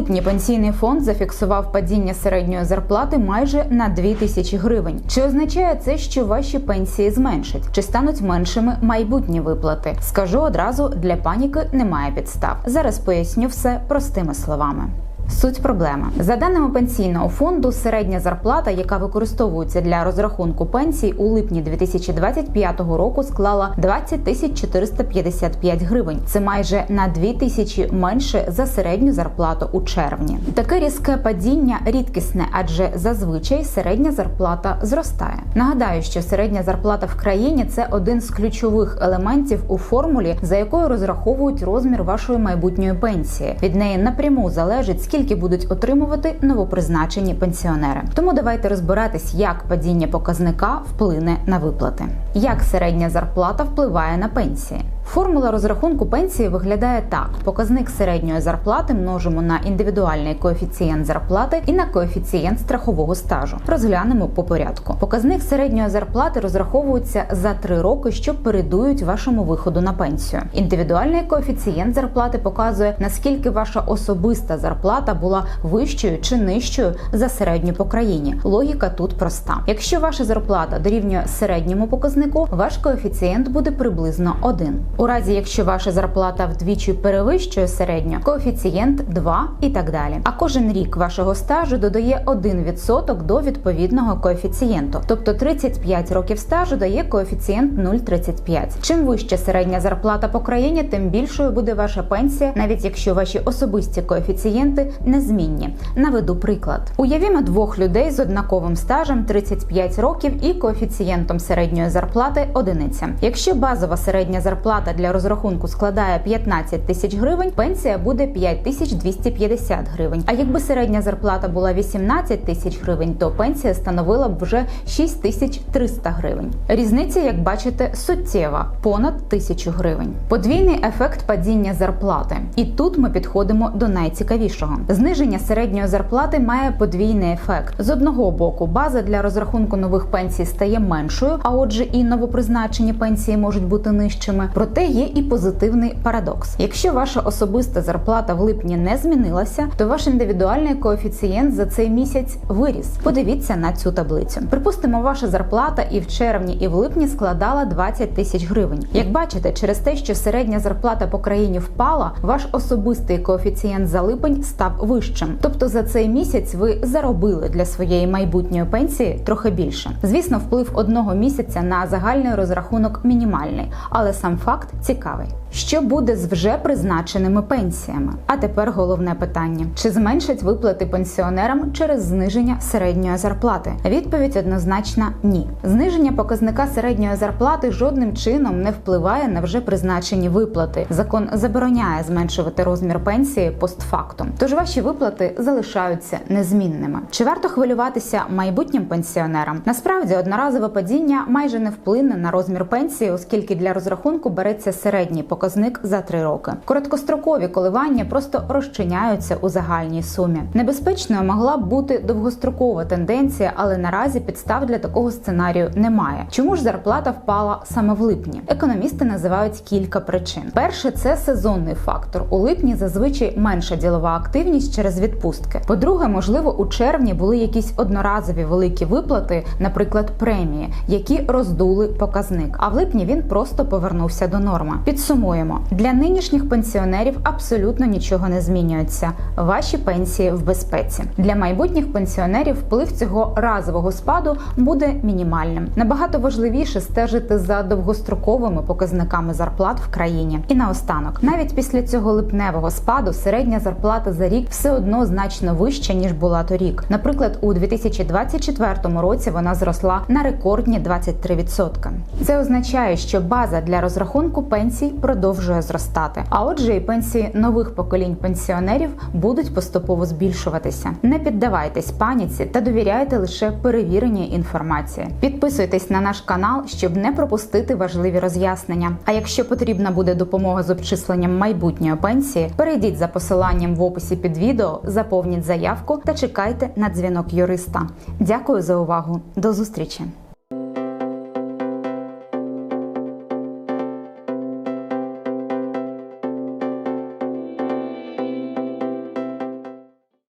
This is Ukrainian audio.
липні пенсійний фонд зафіксував падіння середньої зарплати майже на 2 тисячі гривень. Чи означає це, що ваші пенсії зменшать? Чи стануть меншими майбутні виплати? Скажу одразу, для паніки немає підстав. Зараз поясню все простими словами. Суть проблеми за даними пенсійного фонду, середня зарплата, яка використовується для розрахунку пенсій у липні 2025 року, склала 20 тисяч 455 гривень. Це майже на 2 тисячі менше за середню зарплату у червні. Таке різке падіння рідкісне, адже зазвичай середня зарплата зростає. Нагадаю, що середня зарплата в країні це один з ключових елементів у формулі, за якою розраховують розмір вашої майбутньої пенсії. Від неї напряму залежить скільки скільки будуть отримувати новопризначені пенсіонери. Тому давайте розбиратись, як падіння показника вплине на виплати, як середня зарплата впливає на пенсії. Формула розрахунку пенсії виглядає так: показник середньої зарплати множимо на індивідуальний коефіцієнт зарплати і на коефіцієнт страхового стажу. Розглянемо по порядку. Показник середньої зарплати розраховується за три роки, що передують вашому виходу на пенсію. Індивідуальний коефіцієнт зарплати показує наскільки ваша особиста зарплата була вищою чи нижчою за середню по країні. Логіка тут проста. Якщо ваша зарплата дорівнює середньому показнику, ваш коефіцієнт буде приблизно 1. У разі, якщо ваша зарплата вдвічі перевищує середню, коефіцієнт 2 і так далі. А кожен рік вашого стажу додає 1% до відповідного коефіцієнту. Тобто 35 років стажу дає коефіцієнт 0,35. Чим вища середня зарплата по країні, тим більшою буде ваша пенсія, навіть якщо ваші особисті коефіцієнти незмінні. Наведу приклад. Уявімо двох людей з однаковим стажем 35 років і коефіцієнтом середньої зарплати одиниця. Якщо базова середня зарплата для розрахунку складає 15 тисяч гривень, пенсія буде 5250 гривень. А якби середня зарплата була 18 тисяч гривень, то пенсія становила б вже 6300 гривень. Різниця, як бачите, суттєва понад тисячу гривень. Подвійний ефект падіння зарплати. І тут ми підходимо до найцікавішого. Зниження середньої зарплати має подвійний ефект. З одного боку, база для розрахунку нових пенсій стає меншою, а отже, і новопризначені пенсії можуть бути нижчими. Проте є і позитивний парадокс. Якщо ваша особиста зарплата в липні не змінилася, то ваш індивідуальний коефіцієнт за цей місяць виріс. Подивіться на цю таблицю. Припустимо, ваша зарплата і в червні, і в липні складала 20 тисяч гривень. Як бачите, через те, що середня зарплата по країні впала, ваш особистий коефіцієнт за липень став вищим. Тобто за цей місяць ви заробили для своєї майбутньої пенсії трохи більше. Звісно, вплив одного місяця на загальний розрахунок мінімальний, але сам факт цікавий. Що буде з вже призначеними пенсіями? А тепер головне питання: чи зменшать виплати пенсіонерам через зниження середньої зарплати? Відповідь однозначна ні. Зниження показника середньої зарплати жодним чином не впливає на вже призначені виплати. Закон забороняє зменшувати розмір пенсії постфактум. Тож ваші виплати залишаються незмінними. Чи варто хвилюватися майбутнім пенсіонерам? Насправді одноразове падіння майже не вплине на розмір пенсії, оскільки для розрахунку береться середній показник за три роки. Короткострокові коливання просто розчиняються у загальній сумі. Небезпечною могла б бути довгострокова тенденція, але наразі підстав для такого сценарію немає. Чому ж зарплата впала саме в липні? Економісти називають кілька причин. Перше це сезонний фактор. У липні зазвичай менша ділова активність через відпустки. По-друге, можливо, у червні були якісь одноразові великі виплати, наприклад, премії, які роздули показник. А в липні він просто повернувся до норми. Підсумуємо для нинішніх пенсіонерів абсолютно нічого не змінюється. Ваші пенсії в безпеці. Для майбутніх пенсіонерів вплив цього разового спаду буде мінімальним. Набагато важливіше стежити за довгостроковими показниками зарплат в країні. І наостанок, навіть після цього липневого спаду середня зарплата за рік все одно значно вища ніж була торік. Наприклад, у 2024 році вона зросла на рекордні 23%. Це означає, що база для розрахунку пенсій продовжує зростати. А отже, і пенсії нових поколінь пенсіонерів будуть поступово збільшуватися. Не піддавайтесь паніці та довіряйте лише перевіреній інформації. Підписуйтесь на наш канал, щоб не пропустити важливі роз'яснення. А якщо потрібна буде допомога з обчисленням майбутньої пенсії, перейдіть за посиланням в описі під відео, заповніть заявку та чекайте на дзвінок юриста. Дякую за увагу. До зустрічі!